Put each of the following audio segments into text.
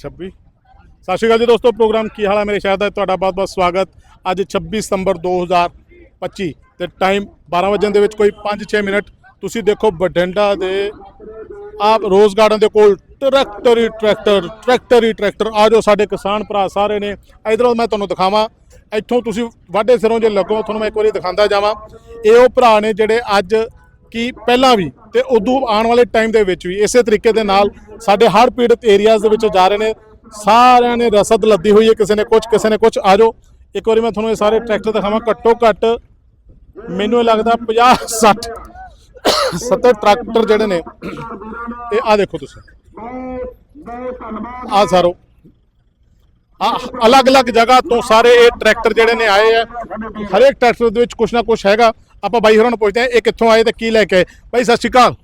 26. ਸਤਿ ਸ਼੍ਰੀ ਅਕਾਲ ਜੀ ਦੋਸਤੋ, ਪ੍ਰੋਗਰਾਮ ਕੀ ਹਾਲ ਹੈ ਮੇਰੇ ਸ਼ਹਿਰ ਦਾ? ਤੁਹਾਡਾ ਬਹੁਤ-ਬਹੁਤ ਸਵਾਗਤ। ਅੱਜ 26 ਸਤੰਬਰ 2025 ਤੇ ਟਾਈਮ 12 ਵਜੇ ਦੇ ਵਿੱਚ ਕੋਈ 5-6 ਮਿੰਟ। ਤੁਸੀਂ ਦੇਖੋ ਬਠਿੰਡਾ ਦੇ ਆਪ ਰੋਜ਼ ਗਾਰਡਨ ਦੇ ਕੋਲ ਟਰੈਕਟਰ ਹੀ ਟਰੈਕਟਰ ਟਰੈਕਟਰ ਹੀ ਟਰੈਕਟਰ ਆ ਜੋ ਸਾਡੇ ਕਿਸਾਨ ਭਰਾ ਸਾਰੇ ਨੇ। ਇਧਰੋਂ ਮੈਂ ਤੁਹਾਨੂੰ ਦਿਖਾਵਾਂ। ਇੱਥੋਂ ਤੁਸੀਂ ਵਾਢੇ ਸਿਰੋਂ ਜੇ ਲੱਗੋ, ਤੁਹਾਨੂੰ ਮੈਂ ਇੱਕ ਵਾਰੀ ਦਿਖਾਉਂਦਾ ਜਾਵਾਂ। ਇਹ ਉਹ ਭਰਾ ਨੇ ਜਿਹੜੇ ਅੱਜ ਕੀ ਪਹਿਲਾਂ ਵੀ ਤੇ ਉਦੋਂ ਆਉਣ ਵਾਲੇ ਟਾਈਮ ਦੇ ਵਿੱਚ ਵੀ ਇਸੇ ਤਰੀਕੇ ਦੇ ਨਾਲ ਸਾਡੇ ਹੜ੍ਹ ਪੀੜਤ ਏਰੀਆਜ਼ ਦੇ ਵਿੱਚ ਜਾ ਰਹੇ ਨੇ। ਸਾਰਿਆਂ ਨੇ ਰਸਦ ਲੱਦੀ ਹੋਈ ਹੈ, ਕਿਸੇ ਨੇ ਕੁਝ ਕਿਸੇ ਨੇ ਕੁਝ ਆ ਜਾਓ। ਇੱਕ ਵਾਰੀ ਮੈਂ ਤੁਹਾਨੂੰ ਇਹ ਸਾਰੇ ਟਰੈਕਟਰ ਦਿਖਾਵਾਂ, ਘੱਟੋ ਘੱਟ ਮੈਨੂੰ ਇਹ ਲੱਗਦਾ 50 60 70 ਟਰੈਕਟਰ ਜਿਹੜੇ ਨੇ। ਇਹ ਆ ਦੇਖੋ ਤੁਸੀਂ। ਆ ਸਾਰੋ। ਅਲੱਗ-ਅਲੱਗ ਜਗ੍ਹਾ ਤੋਂ ਸਾਰੇ ਇਹ ਟਰੈਕਟਰ ਜਿਹੜੇ ਨੇ ਆਏ ਆ। ਹਰੇਕ ਟਰੈਕਟਰ ਦੇ ਵਿੱਚ ਕੁਛ ਨਾ ਕੁਛ ਹੈਗਾ। ਆਪਾਂ ਬਾਈ ਹੋਰਾਂ ਨੂੰ ਪੁੱਛਦੇ ਆ ਇਹ ਕਿੱਥੋਂ ਆਏ ਤੇ ਕੀ ਲੈ ਕੇ ਆਏ? ਬਾਈ ਸਤਿ ਸ਼੍ਰੀ ਅਕਾਲ।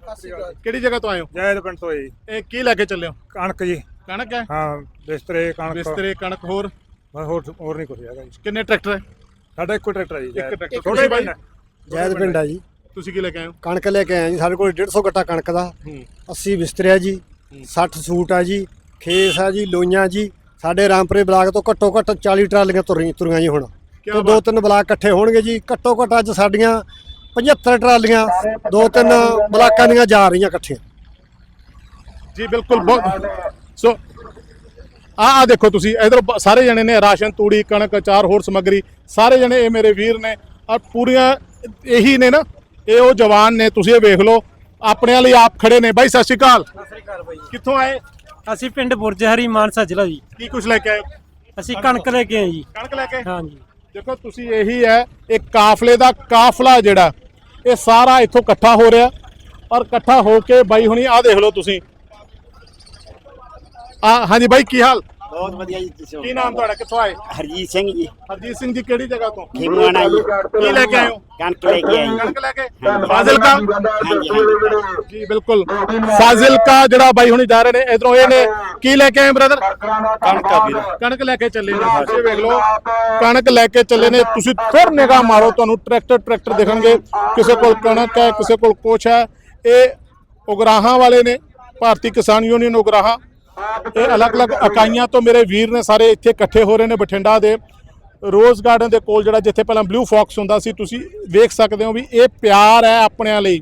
ਕਿਹੜੀ ਜਗ੍ਹਾ ਤੋਂ ਆਏ ਹੋ? ਜੈਦ ਪਿੰਡ ਤੋਂ ਜੀ। ਇਹ ਕੀ ਲੈ ਕੇ ਚੱਲੇ ਹੋ? ਕਣਕ ਜੀ। ਕਣਕ ਹੈ? ਹਾਂ ਬਿਸਤਰੇ ਕਣਕ। ਬਿਸਤਰੇ ਕਣਕ ਹੋਰ? ਬਸ ਹੋਰ ਹੋਰ ਨਹੀਂ ਕੁਝ ਹੈਗਾ ਜੀ। ਕਿੰਨੇ ਟਰੈਕਟਰ ਹੈ? ਸਾਡਾ ਇੱਕੋ ਟਰੈਕਟਰ ਹੈ ਜੀ ਇੱਕ। ਟਰੈਕਟਰ। ਛੋਟੇ ਬਾਈ। ਜੈਦ ਪਿੰਡ ਆ ਜੀ। ਤੁਸੀਂ ਕੀ ਲੈ ਕੇ ਆਏ ਹੋ? ਕਣਕ ਲੈ ਕੇ ਆਏ ਜੀ। ਸਾਡੇ ਕੋਲ 150 ਗੱਟਾ ਕਣਕ ਦਾ। ਹੂੰ। 80 ਬਿਸਤਰੇ ਆ ਜੀ 60 ਸੂਟ ਆ ਜੀ ਖੇਸ ਆ ਜੀ ਲੋਈਆਂ ਜੀ। ਸਾਡੇ ਰਾਮਪੁਰੇ ਬਲਾਕ ਤੋਂ ਘੱਟੋ ਘੱਟ 40 ਟਰਾਲੀਆਂ ਤੁਰੀਆਂ ਤੁਰੀਆਂ ਜੀ ਹੁਣ। ਤੇ ਦੋ ਤਿੰਨ ਬਲਾਕ ਇਕੱਠੇ ਹੋਣਗੇ ਜੀ। ਘੱਟੋ ਘੱਟ ਅੱਜ ਸਾਡੀਆਂ 75 ਟਰਾਲੀਆਂ ਦੋ ਤਿੰਨ ਬਲਾਕਾਂ ਦੀਆਂ ਜਾ ਰਹੀਆਂ ਇਕੱਠੀਆਂ। ਜੀ ਬਿਲਕੁਲ ਬਹੁਤ ਸੋ ਆ ਆ ਦੇਖੋ ਤੁਸੀਂ ਇਧਰ ਸਾਰੇ ਜਣੇ ਨੇ ਰਾਸ਼ਨ ਤੂੜੀ ਕਣਕ ਅਚਾਰ ਹੋਰ ਸਮੱਗਰੀ ਸਾਰੇ ਜਣੇ ਇਹ ਮੇਰੇ ਵੀਰ ਨੇ। ਔਰ ਪੂਰੀਆਂ ਇਹੀ ਨੇ ਨਾ ਇਹ ਉਹ ਜਵਾਨ ਨੇ ਤੁਸੀਂ ਇਹ ਵੇਖ ਲਓ। ਆਪਣੇ ਲਈ ਆਪ ਖੜੇ ਨੇ। ਬਾਈ ਸਤਿ ਸ਼੍ਰੀ ਅਕਾਲ। ਕਿੱਥੋਂ ਆਏ? ਅਸੀਂ ਪਿੰਡ ਬੁਰਜ ਹਰੀ ਮਾਨਸਾ ਜ਼ਿਲ੍ਹਾ ਜੀ। ਕੀ ਕੁਝ ਲੈ ਕੇ ਆਏ ਅਸੀਂ ਕਣਕ ਲੈ ਕੇ ਆਏ ਜੀ। ਕਣਕ ਲੈ ਕੇ? ਹਾਂਜੀ। ਦੇਖੋ ਤੁਸੀਂ ਇਹੀ ਹੈ ਇਹ ਕਾਫਲੇ ਦਾ ਕਾਫਲਾ ਜਿਹੜਾ ਇਹ ਸਾਰਾ ਇੱਥੋਂ ਇਕੱਠਾ ਹੋ ਰਿਹਾ। ਔਰ ਇਕੱਠਾ ਹੋ ਕੇ ਬਾਈ ਹੁਣੀ ਆਹ ਦੇਖ ਲਓ ਤੁਸੀਂ। ਆ ਹਾਂਜੀ ਬਾਈ ਕੀ ਹਾਲ? ਬਹੁਤ ਵਧੀਆ ਜੀ ਤੁਸੀਂ ਕੀ ਨਾਮ ਤੁਹਾਡਾ? ਕਿੱਥੋਂ ਆਏ? ਹਰਜੀਤ ਸਿੰਘ ਜੀ। ਹਰਜੀਤ ਸਿੰਘ ਜੀ ਕਿਹੜੀ ਜਗ੍ਹਾ ਤੋਂ? ਖੇਮਵਾਣਾ ਜੀ। ਕੀ ਲੈ ਕੇ ਆਏ ਹੋ? ਕਣਕ ਲੈ ਕੇ ਆਏ। ਕਣਕ ਲੈ ਕੇ? ਫਾਜ਼ਿਲਕਾ? ਜੀ ਬਿਲਕੁਲ। ਫਾਜ਼ਿਲਕਾ ਜਿਹੜਾ ਬਾਈ ਹੁਣੀ ਜਾ ਰਹੇ ਨੇ ਇਧਰੋਂ ਇਹ ਨੇ। ਕੀ ਲੈ ਕੇ ਆਏ ਬ੍ਰਦਰ ਕਣਕ ਆ ਵੀਰ। ਕਣਕ ਲੈ ਕੇ ਚੱਲੇ ਨੇ। ਤੁਸੀਂ ਵੇਖ ਲਓ ਕਣਕ ਲੈ ਕੇ ਚੱਲੇ ਨੇ। ਤੁਸੀਂ ਫਿਰ ਨਿਗਾਹ ਮਾਰੋ ਤੁਹਾਨੂੰ ਟਰੈਕਟਰ ਟਰੈਕਟਰ ਦਿਖਣਗੇ। ਕਿਸੇ ਕੋਲ ਕਣਕ ਹੈ ਕਿਸੇ ਕੋਲ ਕੁਛ ਹੈ। ਇਹ ਉਗਰਾਹਾਂ ਵਾਲੇ ਨੇ ਭਾਰਤੀ ਕਿਸਾਨ ਯੂਨੀਅਨ ਉਗਰਾਹਾਂ। ਇਹ ਅਲੱਗ-ਅਲੱਗ ਇਕਾਈਆਂ ਤੋਂ ਮੇਰੇ ਵੀਰ ਨੇ ਸਾਰੇ ਇੱਥੇ ਇਕੱਠੇ ਹੋ ਰਹੇ ਨੇ ਬਠਿੰਡਾ ਦੇ। ਰੋਜ਼ ਗਾਰਡਨ ਦੇ ਕੋਲ ਜਿਹੜਾ ਜਿੱਥੇ ਪਹਿਲਾਂ ਬਲੂ ਫੌਕਸ ਹੁੰਦਾ ਸੀ ਤੁਸੀਂ ਵੇਖ ਸਕਦੇ ਹੋ ਵੀ ਇਹ ਪਿਆਰ ਹੈ ਆਪਣਿਆਂ ਲਈ।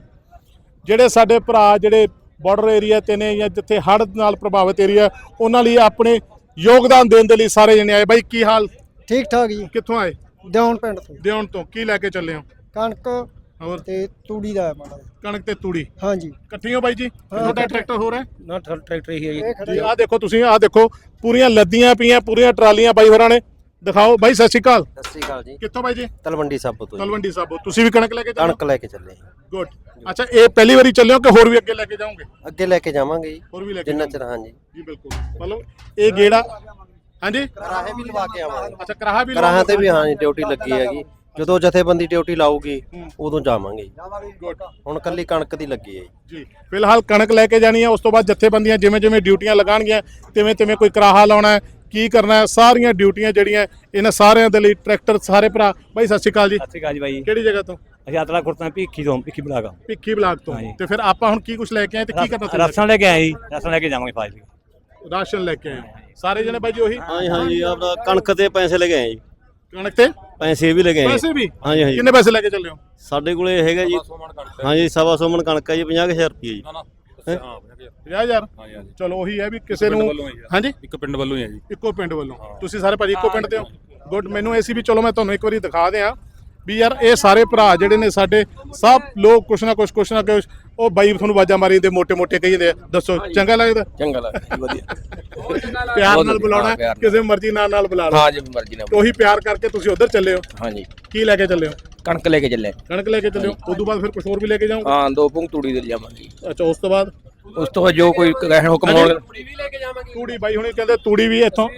ਜਿਹੜੇ ਸਾਡੇ ਭਰਾ ਜਿਹੜੇ ਬਾਰਡਰ ਏਰੀਆ ਤੇ ਨੇ ਜਾਂ ਜਿੱਥੇ ਹੜ੍ਹ ਨਾਲ ਪ੍ਰਭਾਵਿਤ ਏਰੀਆ ਉਹਨਾਂ ਲਈ ਆਪਣੇ ਯੋਗਦਾਨ ਦੇਣ ਦੇ ਲਈ ਸਾਰੇ ਜਣੇ ਆਏ। ਬਾਈ ਕੀ ਹਾਲ? ਠੀਕ ਠਾਕ ਜੀ। ਕਿੱਥੋਂ ਆਏ? ਦਿਉਣ ਪਿੰਡ ਤੋਂ। ਦਿਉਣ ਤੋਂ। ਕੀ ਲੈ ਕੇ ਚੱਲੇ ਹੋ? ਕਣਕ ਹੋਰ? ਤੇ ਤੂੜੀ ਦਾ ਮਾੜਾ ਕਣਕ ਤੇ ਤੂੜੀ? ਹਾਂਜੀ। ਇਕੱਠੀਆਂ ਬਾਈ ਜੀ? ਤੁਹਾਡਾ ਟਰੈਕਟਰ ਹੋ? ਰਿਹਾ ਨਾ ਟਰੈਕਟਰ ਹੀ ਹੈ ਜੀ। ਇਹ ਖੜੇ ਜੀ ਆਹ ਦੇਖੋ ਤੁਸੀਂ ਆਹ ਦੇਖੋ। ਪੂਰੀਆਂ ਲੱਦੀਆਂ ਪਈਆਂ ਪੂਰੀਆਂ ਟਰਾਲੀਆਂ ਬਾਈ ਹੋਰਾਂ ਨੇ। ਦਿਖਾਓ। ਬਾਈ ਸਤਿ ਸ਼੍ਰੀ ਅਕਾਲ। ਸਤਿ ਸ਼੍ਰੀ ਅਕਾਲ ਜੀ। ਕਿੱਥੋਂ ਬਾਈ ਜੀ? ਤਲਵੰਡੀ ਸਾਬੋ ਤੋਂ ਜੀ। ਤਲਵੰਡੀ ਸਾਬੋ। ਤੁਸੀਂ ਵੀ ਕਣਕ ਲੈ ਕੇ ਚੱਲੇ ਕਣਕ ਲੈ ਕੇ ਚੱਲੇ ਗੁੱਡ ਅੱਛਾ ਇਹ ਪਹਿਲੀ ਵਾਰੀ ਚੱਲੇ ਹੋ ਕਿ ਹੋਰ ਵੀ ਅੱਗੇ ਲੈ ਕੇ ਜਾਓਗੇ? ਅੱਗੇ ਲੈ ਕੇ ਜਾਵਾਂਗੇ ਜੀ। ਹੋਰ ਵੀ ਲੈ ਕੇ ਜਿੰਨਾ? ਚਿਰ ਹਾਂਜੀ। ਜੀ ਬਿਲਕੁਲ। ਮਤਲਬ ਇਹ ਗੇੜਾ ਹਾਂਜੀ? ਕਰਾਹੇ ਵੀ ਲਵਾ ਕੇ ਆਵਾਂਗੇ। ਅੱਛਾ ਕਰਾਹਾ ਵੀ ਕਰਾਹਾਂ ਤੇ ਵੀ ਹਾਂਜੀ ਡਿਊਟੀ ਲੱਗੀ ਹੈਗੀ। ਜਦੋਂ ਜਥੇਬੰਦੀ ਡਿਊਟੀ ਲਾਊਗੀ ਉਦੋਂ ਜਾਵਾਂਗੇ। ਜੀ। ਗੁੱਡ। ਹੁਣ ਕੱਲੀ ਕਣਕ ਦੀ ਲੱਗੀ ਹੈ ਜੀ। ਜੀ ਫਿਲਹਾਲ ਕਣਕ ਲੈ ਕੇ ਜਾਣੀ ਹੈ ਉਸ ਤੋਂ ਬਾਅਦ ਜਥੇਬੰਦੀਆਂ ਜਿਵੇਂ ਜਿਵੇਂ ਡਿਊਟੀਆਂ ਲਗਾਣਗੀਆਂ ਤਿਵੇਂ ਤਿਵੇਂ ਕੋਈ ਕਰਾਹਾ ਲਾਉਣਾ ਹੈ ਕੀ ਕਰਨਾ ਹੈ ਸਾਰੀਆਂ ਡਿਊਟੀਆਂ ਜਿਹੜੀਆਂ ਇਹਨਾਂ ਸਾਰਿਆਂ ਦੇ ਲਈ ਟਰੈਕਟਰ ਸਾਰੇ ਭਰਾ। ਬਾਈ ਸਤਿ ਸ਼੍ਰੀ ਅਕਾਲ ਜੀ। ਸਤਿ ਸ਼੍ਰੀ ਅਕਾਲ ਜੀ ਬਾਈ। ਕਿਹੜੀ ਜਗ੍ਹਾ ਤੋਂ? ਅਸੀਂ ਆਤਲਾ ਖੁਰਤਾਂ ਭੀਖੀ ਤੋਂ ਭੀਖੀ ਬਲਾਗਾ ਭਿੱਖੀ ਬਲਾਕ ਤੋਂ। ਹਾਂਜੀ। ਤੇ ਫਿਰ ਆਪਾਂ ਹੁਣ ਕੀ ਕੁਝ ਲੈ ਕੇ ਆਏ ਤੇ ਕੀ ਕਰਨਾ ਤੁਸੀਂ? ਰਸਣ ਲੈ ਕੇ ਆਏ ਜੀ। ਰਸਣ ਲੈ ਕੇ ਜਾਵਾਂਗੇ ਫਾਜ਼ਿਲ। ਰਾਸ਼ਨ ਲੈ ਕੇ ਆਏ। ਸਾਰੇ ਜਣੇ ਬਾਈ ਜੀ ਉਹੀ? ਹਾਂਜੀ ਹਾਂਜੀ ਆਪਣਾ ਕਣਕ ਤੇ ਪੈਸੇ ਲੈ ਕੇ ਆਏ ਜੀ। ਕਣਕ ਤੇ? ਪੈਸੇ ਵੀ ਲੈ ਕੇ ਆਏ ਪੈਸੇ ਵੀ? ਹਾਂਜੀ ਹਾਂਜੀ। ਕਿੰਨੇ ਪੈਸੇ ਲੈ ਕੇ ਚੱਲੇ ਹੋ? ਸਾਡੇ ਕੋਲੇ ਹੈਗਾ ਜੀ। ਹਾਂਜੀ ਸਵਾ ਸੌ ਮਣ ਕਣਕ ਹੈ ਜੀ 50000 ਰੁਪਏ ਜੀ। 50000 ਚਲੋ ਉਹੀ ਹੈ ਵੀ ਕਿਸੇ ਨੂੰ ਹਾਂਜੀ? ਇੱਕ ਪਿੰਡ ਵੱਲੋਂ ਹੀ ਹੈ ਜੀ। ਇੱਕੋ ਪਿੰਡ ਵੱਲੋਂ। ਤੁਸੀਂ ਸਾਰੇ ਭਾਜੀ ਇੱਕੋ ਪਿੰਡ ਦੇ ਹੋ? ਗੁੱਡ ਮੈਨੂੰ ਐਸੀ ਵੀ ਚਲੋ ਮੈਂ ਤੁਹਾਨੂੰ ਇੱਕ ਵਾਰੀ ਦਿਖਾ ਦਿਆਂ ਵੀ ਯਾਰ ਇਹ ਸਾਰੇ ਭਰਾ ਜਿਹੜੇ ਨੇ ਸਾਡੇ ਸਭ ਲੋਕ ਕੁਛ ਨਾ ਕੁਛ ਕੁਛ ਨਾ ਕੁਛ ਉਹ ਬਾਈ ਤੁਹਾਨੂੰ ਆਵਾਜ਼ਾਂ ਮਾਰੀ ਤੇ ਮੋٹے-ਮੋٹے ਕਹੀ ਜਾਂਦੇ ਦੱਸੋ ਚੰਗਾ ਲੱਗਦਾ? ਚੰਗਾ ਲੱਗਦਾ ਪਿਆਰ ਨਾਲ ਬੁਲਾਉਣਾ ਕਿਸੇ ਮਰਜ਼ੀ ਨਾਲ ਨਾਲ ਬੁਲਾ ਲਓ। ਹਾਂ ਜੀ ਮਰਜ਼ੀ ਨਾਲ ਉਹੀ ਪਿਆਰ ਕਰਕੇ ਤੁਸੀਂ ਉਧਰ ਚੱਲੇ ਹੋ। ਹਾਂ ਜੀ। ਕੀ ਲੈ ਕੇ ਚੱਲੇ ਹੋ? ਕਣਕ ਲੈ ਕੇ ਚੱਲੇ। ਕਣਕ ਲੈ ਕੇ ਚੱਲੇ ਹੋ? ਉਸ ਤੋਂ ਬਾਅਦ ਫਿਰ ਕੁਝ ਹੋਰ ਵੀ ਲੈ ਕੇ ਜਾਓ ਹਾਂ ਦੋ ਪੁੰਗ ਤੂੜੀ ਦੇ ਜਾਵਾਂਗੇ ਅੱਛਾ ਉਸ ਤੋਂ ਬਾਅਦ? ਉਸ ਤੋਂ ਬਾਅਦ ਜੋ ਕੋਈ ਕਹਿਣ ਹੁਕਮ ਹੋਣ ਤੂੜੀ ਬਾਈ ਹੁਣੇ ਕਹਿੰਦੇ ਤੂੜੀ ਵੀ ਇੱਥੋਂ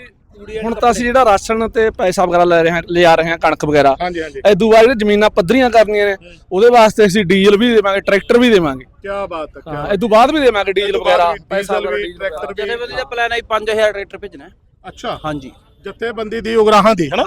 ਹੁਣ ਤਾਂ ਅਸੀਂ ਜਿਹੜਾ ਰਾਸ਼ਨ ਤੇ ਪੈਸਾ ਵਗੈਰਾ ਲੈ ਰਹੇ ਹਾਂ ਲਿਆ ਰਹੇ ਹਾਂ ਕਣਕ ਵਗੈਰਾ। ਹਾਂਜੀ ਹਾਂਜੀ। ਐਦੂ ਬਾਅਦ ਜਿਹੜੇ ਜ਼ਮੀਨਾਂ ਪੱਧਰੀਆਂ ਕਰਨੀਆਂ ਨੇ ਉਹਦੇ ਵਾਸਤੇ ਅਸੀਂ ਡੀਜ਼ਲ ਵੀ ਦੇਵਾਂਗੇ ਟਰੈਕਟਰ ਵੀ ਦੇਵਾਂਗੇ। ਕੀ ਬਾਤ ਹੈ ਕਿਆ ਹਾਂ ਐਦੂ ਬਾਅਦ ਵੀ ਦੇਵਾਂਗੇ ਡੀਜ਼ਲ ਵਗੈਰਾ। ਪੈਸਾ ਡੀਜ਼ਲ ਵੀ ਟਰੈਕਟਰ ਵੀ। ਦਾ ਪਲਾਨ ਹੈ 5000 ਟਰੈਕਟਰ ਭੇਜਣਾ ਅੱਛਾ। ਹਾਂਜੀ। ਜਥੇਬੰਦੀ ਦੀ ਉਗਰਾਹਾਂ ਦੀ ਹੈਨਾ?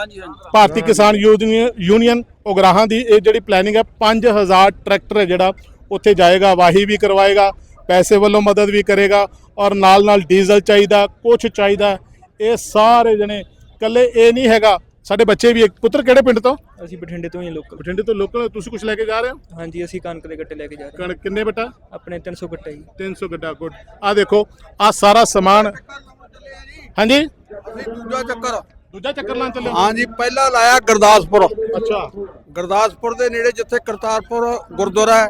ਭਾਰਤੀ ਕਿਸਾਨ ਯੂਨੀਅਨ ਯੂਨੀਅਨ ਉਗਰਾਹਾਂ ਦੀ ਇਹ ਜਿਹੜੀ ਪਲੈਨਿੰਗ ਹੈ 5000 ਟਰੈਕਟਰ ਹੈ ਜਿਹੜਾ ਉੱਥੇ ਜਾਏਗਾ ਵਾਹੀ ਵੀ ਕਰਵਾਏਗਾ ਪੈਸੇ ਵੱਲੋਂ ਮਦਦ ਵੀ ਕਰੇਗਾ ਔਰ ਨਾਲ ਨਾਲ ਡੀਜ਼ਲ ਚਾਹੀਦਾ ਕੁਛ ਚਾਹੀਦਾ ਇਹ ਸਾਰੇ ਜਣੇ ਕੱਲੇ ਇਹ ਨਹੀਂ ਹੈਗਾ। ਸਾਡੇ ਬੱਚੇ ਵੀ ਇੱਕ ਪੁੱਤਰ ਕਿਹੜੇ ਪਿੰਡ ਤੋਂ? ਅਸੀਂ ਬਠਿੰਡੇ ਤੋਂ ਹੀ ਲੋਕਲ ਬਠਿੰਡੇ ਤੋਂ ਲੋਕਲ ਤੁਸੀਂ ਕੁਝ ਲੈ ਕੇ ਜਾ ਰਹੇ ਹੋ? ਹਾਂਜੀ ਅਸੀਂ ਕਣਕ ਦੇ ਗੱਟੇ ਲੈ ਕੇ ਜਾ ਰਹੇ ਕਣਕ ਕਿੰਨੇ ਬਟਾ? ਹਾਂ ਆਪਣੇ 300 ਗੱਟੇ ਜੀ। 300 ਗੱਡਾ ਗੁੱਡ। ਆ ਦੇਖੋ ਆ ਸਾਰਾ ਸਮਾਨ। ਹਾਂਜੀ? ਦੂਜਾ ਚੱਕਰ। ਦੂਜਾ ਚੱਕਰ ਲਾਉਣ ਚੱਲੇ ਹੋ? ਹਾਂਜੀ ਪਹਿਲਾਂ ਲਾਇਆ ਗੁਰਦਾਸਪੁਰ। ਅੱਛਾ। ਗੁਰਦਾਸਪੁਰ ਦੇ ਨੇੜੇ ਜਿੱਥੇ ਕਰਤਾਰਪੁਰ ਗੁਰਦੁਆਰਾ ਹੈ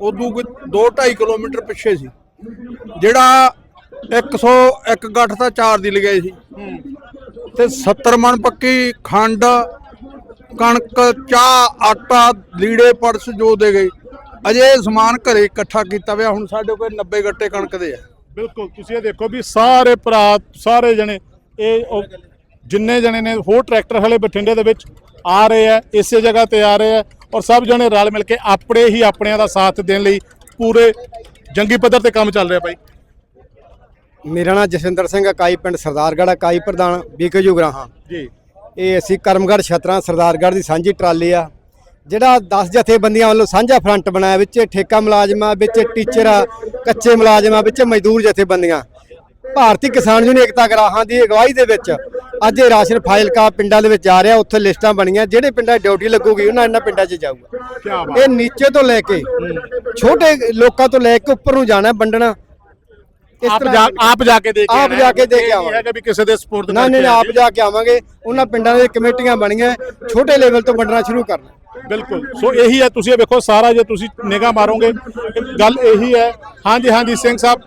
ਉਦੋਂ 2.5 ਕਿਲੋਮੀਟਰ ਪਿੱਛੇ ਸੀ। ਜਿਹੜਾ 101 ਗੱਠ ਤਾਂ ਚਾਰ ਦੀ ਲਗਾਈ ਸੀ। ਤੇ 70 ਮਣ ਪੱਕੀ, ਖੰਡ, ਕਣਕ, ਚਾਹ, ਆਟਾ, ਲੀੜੇ, ਪਰਸ ਜੋ ਦੇ ਗਏ। ਅਜੇ ਸਮਾਨ ਘਰੇ ਇਕੱਠਾ ਕੀਤਾ ਹੋਇਆ, ਹੁਣ ਸਾਡੇ ਕੋਲ 90 ਗੱਟੇ ਕਣਕ ਦੇ ਆ। ਬਿਲਕੁਲ, ਤੁਸੀਂ ਇਹ ਦੇਖੋ ਵੀ ਸਾਰੇ ਭਰਾ, ਸਾਰੇ ਜਣੇ, ਇਹ ਉਹ ਜਿੰਨੇ ਜਣੇ ਨੇ, ਹੋਰ ਟਰੈਕਟਰ ਹਲੇ ਬਠਿੰਡੇ ਦੇ ਵਿੱਚ ਆ ਰਹੇ ਆ, ਇਸੇ ਜਗ੍ਹਾ ਤੇ ਆ ਰਹੇ ਆ, ਔਰ ਸਭ ਜਣੇ ਰਲ ਮਿਲ ਕੇ ਆਪਣੇ ਹੀ ਆਪਣਿਆਂ ਦਾ ਸਾਥ ਦੇਣ ਲਈ ਪੂਰੇ ਜੰਗੀ ਪੱਧਰ ਤੇ ਕੰਮ ਚੱਲ ਰਿਹਾ ਭਾਈ ਮੇਰਾ ਨਾਮ ਜਸਵਿੰਦਰ ਸਿੰਘ ਇਕਾਈ ਪਿੰਡ ਸਰਦਾਰਗੜ੍ਹ ਇਕਾਈ ਪ੍ਰਧਾਨ ਬੀਕੇ ਜੁਗਰਾਹਾਂ ਜੀ। ਇਹ ਅਸੀਂ ਕਰਮਗੜ੍ਹ ਛਤਰਾ ਸਰਦਾਰਗੜ੍ਹ ਦੀ ਸਾਂਝੀ ਟਰਾਲੀ ਆ। ਜਿਹੜਾ 10 ਜਥੇਬੰਦੀਆਂ ਵੱਲੋਂ ਸਾਂਝਾ ਫਰੰਟ ਬਣਾਇਆ ਵਿੱਚ ਠੇਕਾ ਮੁਲਾਜ਼ਮਾਂ ਵਿੱਚ ਟੀਚਰ ਆ ਕੱਚੇ ਮੁਲਾਜ਼ਮਾਂ ਵਿੱਚ ਮਜ਼ਦੂਰ ਜਥੇਬੰਦੀਆਂ। ਭਾਰਤੀ ਕਿਸਾਨ ਯੂਨੀਅਨ ਏਕਤਾ ਗਰਾਹਾਂ ਦੀ ਅਗਵਾਈ ਦੇ ਵਿੱਚ ਅੱਜ ਇਹ ਰਾਸ਼ਨ ਫਾਈਲਕਾ ਪਿੰਡਾਂ ਦੇ ਵਿੱਚ ਜਾ ਰਿਹਾ ਉੱਥੇ ਲਿਸਟਾਂ ਬਣੀਆਂ। ਜਿਹੜੇ ਪਿੰਡਾਂ ਡਿਊਟੀ ਲੱਗੂਗੀ ਉਹਨਾਂ ਇਹਨਾਂ ਪਿੰਡਾਂ 'ਚ ਜਾਊਗਾ। ਕੀ ਇਹ ਨੀਚੇ ਤੋਂ ਲੈ ਕੇ ਛੋਟੇ ਲੋਕਾਂ ਤੋਂ ਲੈ ਕੇ ਉੱਪਰ ਨੂੰ ਜਾਣਾ ਵੰਡਣਾ। ਇਸ ਆਪ ਜਾ ਆਪ ਜਾ ਕੇ ਦੇ ਕੇ ਆਪ ਜਾ ਆਵਾਂਗੇ। ਹੈਗਾ ਵੀ ਕਿਸੇ ਦੇ ਸਪੋਰਟ ਨਹੀਂ ਆਪ ਜਾ ਕੇ ਆਵਾਂਗੇ। ਉਹਨਾਂ ਪਿੰਡਾਂ ਦੇ ਕਮੇਟੀਆਂ ਬਣੀਆਂ ਛੋਟੇ ਲੈਵਲ ਤੋਂ ਵੰਡਣਾ ਸ਼ੁਰੂ ਕਰਨਾ। ਬਿਲਕੁਲ। ਸੋ ਇਹੀ ਹੈ ਤੁਸੀਂ ਇਹ ਵੇਖੋ ਸਾਰਾ ਜੇ ਤੁਸੀਂ ਨਿਗਾਹ ਮਾਰੋਗੇ ਗੱਲ ਇਹੀ ਹੈ। ਹਾਂਜੀ ਹਾਂਜੀ ਸਿੰਘ ਸਾਹਿਬ